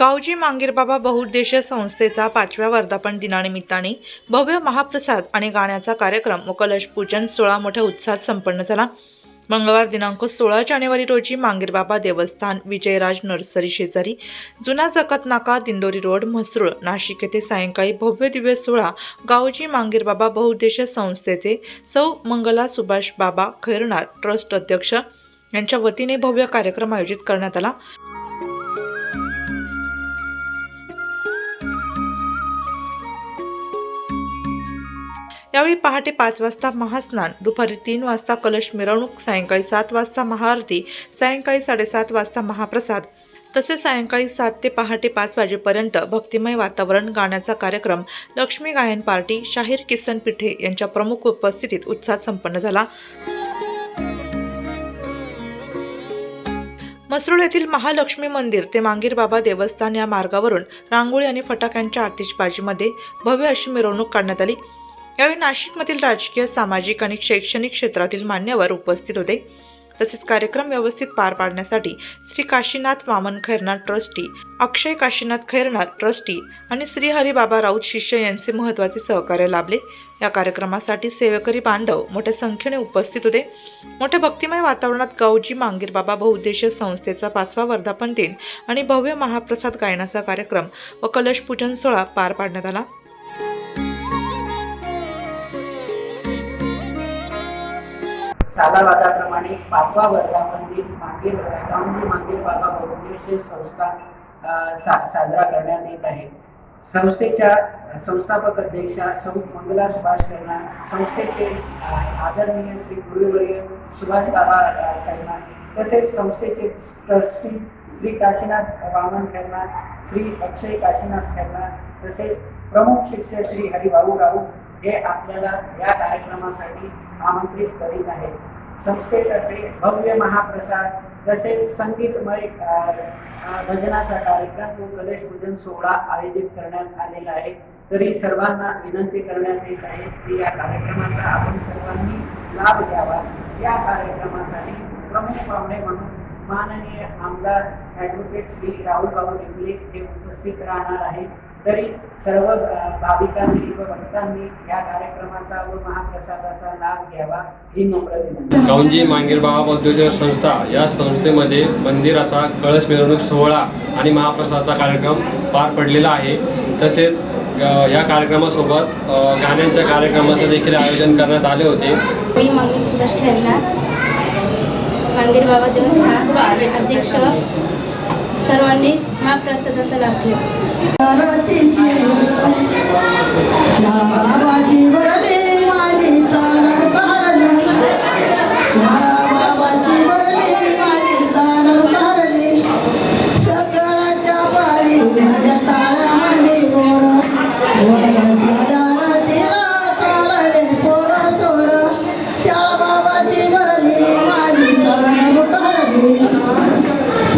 गावजी मांगीरबाबा बहुउद्देशीय संस्थेचा पाचव्या वर्धापन दिनानिमित्ताने भव्य महाप्रसाद आणि गाण्याचा कार्यक्रम व कलश पूजन सोळा मोठ्या उत्साहात संपन्न झाला. मंगळवार दिनांक सोळा जानेवारी रोजी मांगीरबाबा देवस्थान विजयराज नर्सरी शेजारी जुना जकत नाका दिंडोरी रोड म्हसरूळ नाशिक येथे सायंकाळी भव्य दिव्य सोहळा गावजी मांगीरबाबा बहुउद्देशीय संस्थेचे सौ मंगला सुभाष बाबा खैरनार ट्रस्ट अध्यक्ष यांच्या वतीने भव्य कार्यक्रम आयोजित करण्यात आला. यावेळी पहाटे पाच वाजता महास्नान दुपारी तीन वाजता कलश मिरवणूक सायंकाळी सात वाजता महाआरती सायंकाळी साडेसात वाजता महाप्रसाद. तसे सायंकाळी सात ते पहाटे पाच वाजेपर्यंत भक्तिमय वातावरण गाण्याचा कार्यक्रम लक्ष्मी गायन पार्टी शाहीर किसन पिठे यांच्या प्रमुख उपस्थितीत उत्साहात संपन्न झाला. मसरूळ येथील महालक्ष्मी मंदिर ते मांगीर बाबा देवस्थान या मार्गावरून रांगोळी आणि फटाक्यांच्या आतिषबाजीमध्ये भव्य अशी मिरवणूक काढण्यात आली. यावेळी नाशिकमधील राजकीय सामाजिक आणि शैक्षणिक क्षेत्रातील मान्यवर उपस्थित होते. तसेच कार्यक्रम व्यवस्थित पार पाडण्यासाठी श्री काशीनाथ वामन खैरनार ट्रस्टी अक्षय काशीनाथ खैरनार ट्रस्टी आणि श्री हरिबाबा राऊत शिष्य यांचे महत्त्वाचे सहकार्य लाभले. या कार्यक्रमासाठी सेवेकरी बांधव मोठ्या संख्येने उपस्थित होते. मोठ्या भक्तिमय वातावरणात गावजी मांगीर बाबा बहुउद्देशीय संस्थेचा पाचवा वर्धापन दिन आणि भव्य महाप्रसाद गायनाचा कार्यक्रम व कलशपूजन सोहळा पार पाडण्यात आला. सालावादाप्रमाणे पाचवा वर्धापन मागील गावजी मागील बाबा बहुउद्देशीय संस्था सा साजरा करण्यात येत आहे. संस्थेच्या संस्थापक अध्यक्षा सौ मंगला सुभाष कर्णा संस्थेचे आदरणीय श्री गुरुवर्य सुभाष बाबा कर्णा तसेच संस्थेचे ट्रस्टी श्री काशीनाथ वामन खैरना श्री अक्षय काशीनाथ खैरना तसेच प्रमुख शिष्य श्री हरिभाऊ राऊत हे आपल्याला या कार्यक्रमासाठी आमंत्रित करीत आहे संस्थेतर्फे भव्य महाप्रसाद तसेच संगीतमय भजनाचा कार्यक्रम व गणेश पूजन सोहळा आयोजित करण्यात आलेला आहे. तरी सर्वांना विनंती करण्यात येत आहे की या कार्यक्रमाचा आपण सर्वांनी लाभ घ्यावा. या कार्यक्रमासाठी प्रमुख पाहुणे म्हणून माननीय आमदार ॲडव्होकेट श्री राहुल निगले हे उपस्थित राहणार आहेत. तरी सर्व भाविकांनी व भक्तांनी या कार्यक्रमाचा व महाप्रसादाचा लाभ घ्यावा ही नम्र विनंती. गावंजी मांगीरबाबा बौद्धिक संस्था या संस्थेमध्ये मंदिराचा कळस मिरवणूक सोहळा आणि महाप्रसादाचा कार्यक्रम पार पडलेला आहे. तसेच या कार्यक्रमासोबत गाण्यांच्या कार्यक्रमाचं देखील आयोजन करण्यात आले होते. मी मंगल सुभाष मांगीर बाबा देवस्थान अध्यक्ष सर्वांनी महाप्रसादाचा लाभ घ्या